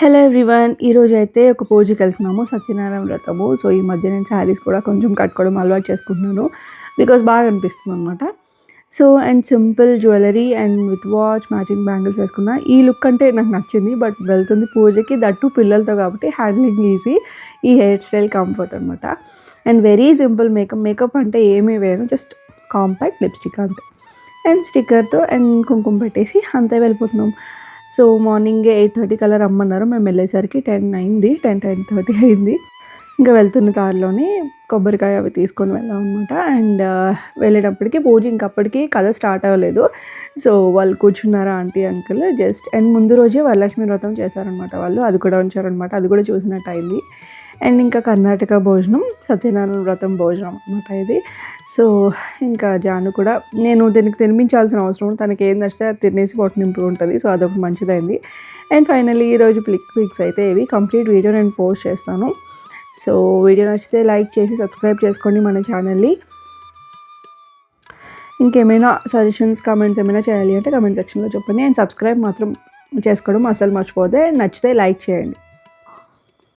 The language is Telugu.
హలో ఎవ్రీవన్ ఈరోజు అయితే ఒక పూజకి వెళ్తున్నాము సత్యనారాయణ వ్రతము. సో ఈ మధ్య నేను శారీస్ కూడా కొంచెం కట్టుకోవడం అలవాటు చేసుకుంటున్నాను. బికాస్ బాగా అనిపిస్తుంది అనమాట so and simple jewellery and with watch matching bangles వేసుకున్నా ఈ లుక్ అంటే నాకు నచ్చింది. బట్ వెళ్తుంది పూజకి దట్టు పిల్లలతో కాబట్టి హ్యాండ్లింగ్ ఈజీ ఈ హెయిర్ స్టైల్ కంఫర్ట్ అనమాట and very simple makeup makeup అంటే ఏమీ వేయను జస్ట్ కాంపాక్ట్ లిప్స్టిక్ అంతే. అండ్ స్టిక్కర్తో అండ్ కుంకుమ పెట్టేసి అంతే వెళ్ళిపోతున్నాం. సో మార్నింగ్ ఎయిట్ థర్టీ కల్లా రమ్మన్నారు. మేము వెళ్ళేసరికి టెన్ అయింది. టెన్ టెన్ థర్టీ అయింది. ఇంకా వెళ్తున్న దారిలోనే కొబ్బరికాయ అవి తీసుకొని వెళ్ళాం అనమాట అండ్ వెళ్ళేటప్పటికి పూజ ఇంకప్పటికి కథ స్టార్ట్ అవ్వలేదు. సో వాళ్ళు కూర్చున్నారా ఆంటీ అంకుల్? జస్ట్ అండ్ ముందు రోజే వరలక్ష్మి వ్రతం చేశారనమాట వాళ్ళు. అది కూడా ఉంచారనమాట అది కూడా చూసినట్టు అయింది అండ్ ఇంకా కర్ణాటక భోజనం సత్యనారాయణ వ్రతం భోజనం అనమాట ఇది. సో ఇంకా జాను కూడా నేను దీనికి తినిపించాల్సిన అవసరం తనకి ఏం నచ్చితే అది తినేసి పొట్టు నింపు ఉంటుంది. సో అదొక మంచిదైంది. అండ్ ఫైనల్లీ ఈరోజు ప్లిక్ పిక్స్ అయితే ఇవి. కంప్లీట్ వీడియో నేను పోస్ట్ చేస్తాను. సో వీడియో నచ్చితే లైక్ చేసి సబ్స్క్రైబ్ చేసుకోండి మన ఛానల్ని. ఇంకేమైనా సజెషన్స్ కామెంట్స్ ఏమైనా చేయాలి అంటే కమెంట్ సెక్షన్లో చెప్పండి. అండ్ సబ్స్క్రైబ్ మాత్రం చేసుకోవడం అసలు మర్చిపోతే నచ్చితే లైక్ చేయండి.